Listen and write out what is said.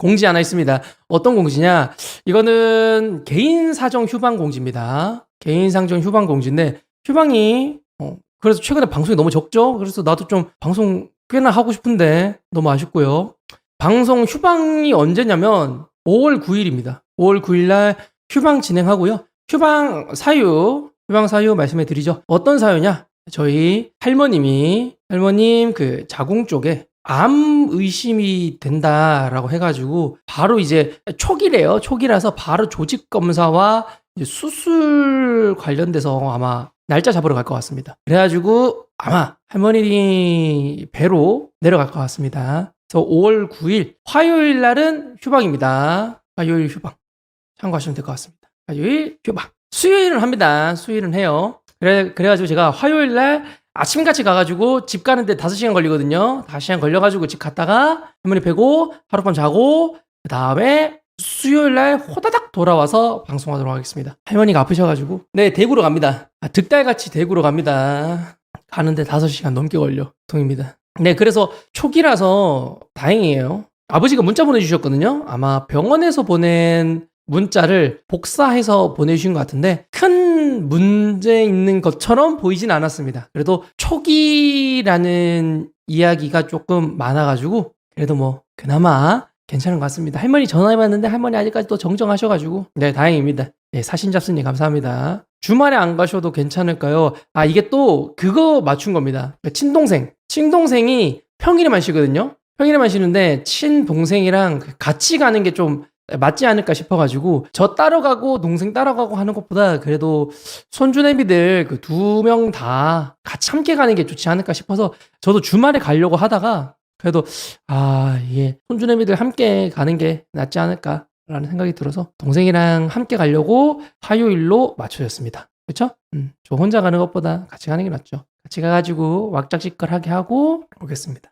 공지 하나 있습니다. 어떤 공지냐? 이거는 개인 사정 휴방 공지입니다. 개인 사정 휴방 공지인데 휴방이 어, 그래서 최근에 방송이 너무 적죠. 그래서 나도 좀 방송 꽤나 하고 싶은데 너무 아쉽고요. 방송 휴방이 언제냐면 5월 9일입니다. 5월 9일 날 휴방 진행하고요. 휴방 사유, 휴방 사유 말씀해 드리죠. 어떤 사유냐? 저희 할머님이 할머님 그 자궁 쪽에 암 의심이 된다라고 해가지고 바로 이제 초기래요. 초기라서 바로 조직 검사와 수술 관련돼서 아마 날짜 잡으러 갈 것 같습니다. 그래가지고 아마 할머니 배로 내려갈 것 같습니다. 그래서 5월 9일 화요일 날은 휴방입니다. 화요일 휴방 참고하시면 될 것 같습니다. 화요일 휴방. 수요일은 합니다. 수요일은 해요. 그래 그래가지고 제가 화요일 날 아침같이 가가지고 집 가는데 5시간 걸리거든요. 5시간 걸려가지고 집 갔다가 할머니 뵈고 하룻밤 자고 그 다음에 수요일 날 호다닥 돌아와서 방송하도록 하겠습니다. 할머니가 아프셔가지고 네 대구로 갑니다. 아, 득달같이 대구로 갑니다. 가는데 5시간 넘게 걸려 통입니다. 네 그래서 초기라서 다행이에요. 아버지가 문자 보내주셨거든요. 아마 병원에서 보낸 문자를 복사해서 보내주신 것 같은데 큰 문제 있는 것처럼 보이진 않았습니다. 그래도 초기라는 이야기가 조금 많아가지고 그래도 뭐 그나마 괜찮은 것 같습니다. 할머니 전화해봤는데 할머니 아직까지 또 정정하셔가지고 네 다행입니다. 네 사신 잡스님 감사합니다. 주말에 안 가셔도 괜찮을까요? 아 이게 또 그거 맞춘 겁니다. 그러니까 친동생 친동생이 평일에만 쉬거든요. 평일에만 쉬는데 친동생이랑 같이 가는 게 좀 맞지 않을까 싶어가지고 저 따라가고 동생 따라가고 하는 것보다 그래도 손주내미들 그 두 명 다 같이 함께 가는 게 좋지 않을까 싶어서 저도 주말에 가려고 하다가 그래도 아 이게 손주내미들 함께 가는 게 낫지 않을까라는 생각이 들어서 동생이랑 함께 가려고 화요일로 맞춰졌습니다. 그렇죠? 음, 저 혼자 가는 것보다 같이 가는 게 낫죠. 같이 가가지고 왁작지껄하게 하고 오겠습니다.